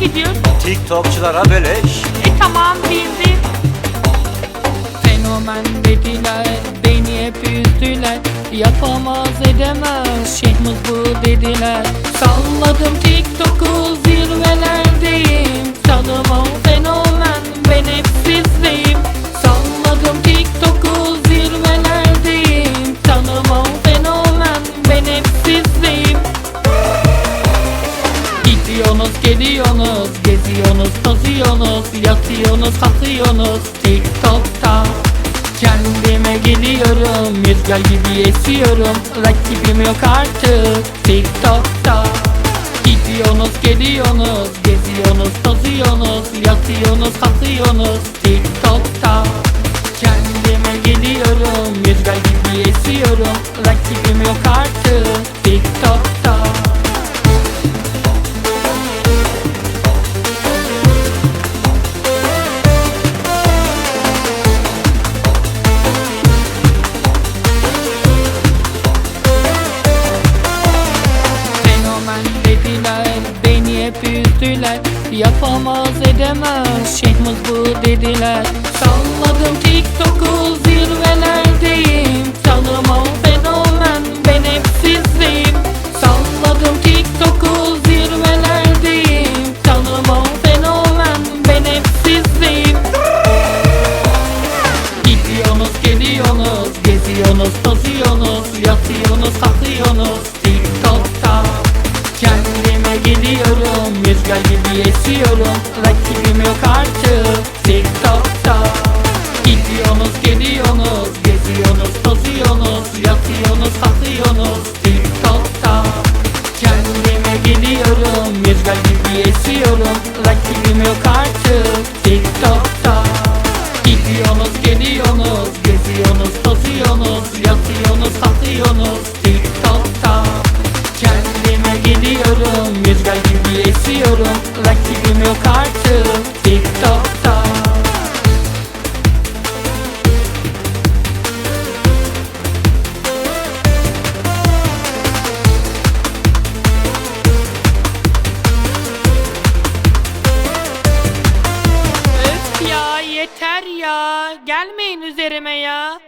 gidiyor? TikTokçulara beleş E tamam bildim. Fenomen dediler Beni hep üzdüler Yapamaz edemez Şeyhimiz bu dediler Salladım TikTok'u Geliyorsunuz Geziyorsunuz tozuyorsunuz Yatıyorsunuz kalkıyorsunuz. TikTok'ta Kendime geliyorum Rüzgar gibi esiyorum. Rakibim yok artık TikTok'ta. Gidiyorsunuz geliyorsunuz Geziyorsunuz tozuyorsunuz Yatıyorsunuz kalkıyorsunuz. TikTok'ta Kendime geliyorum Rüzgar gibi esiyorum. Rakibim yok artık TikTok'ta hep üzdüler Yapamaz edemez. Şeyhimiz bu dediler. Salladım TikTok'u zirvelerdeyim. Tanımam fenomen Ben hep sizdeyim Salladım TikTok'u zirvelerdeyim. Tanımam fenomen Ben hep sizdeyim Gidiyorsunuz geliyorsunuz Geziyorsunuz tozuyorsunuz Yatıyorsunuz Rüzgar gibi esiyorum Rakibim yok artık TikTok'ta. Gidiyorsunuz geliyorsunuz Geziyorsunuz tozuyorsunuz Yatıyorsunuz kalkıyorsunuz TikTok'ta. Kendime geliyorum Rüzgar gibi esiyorum Rakibim yok artık TikTok'ta. Gidiyorsunuz geliyorsunuz Geziyorsunuz tozuyorsunuz Yatıyorsunuz kalkıyorsunuz TikTok'ta. Kendime geliyorum Rüzgar istiyorum Rakibim yok artık TikTok'ta. Öf ya yeter ya. Gelmeyin üzerime ya.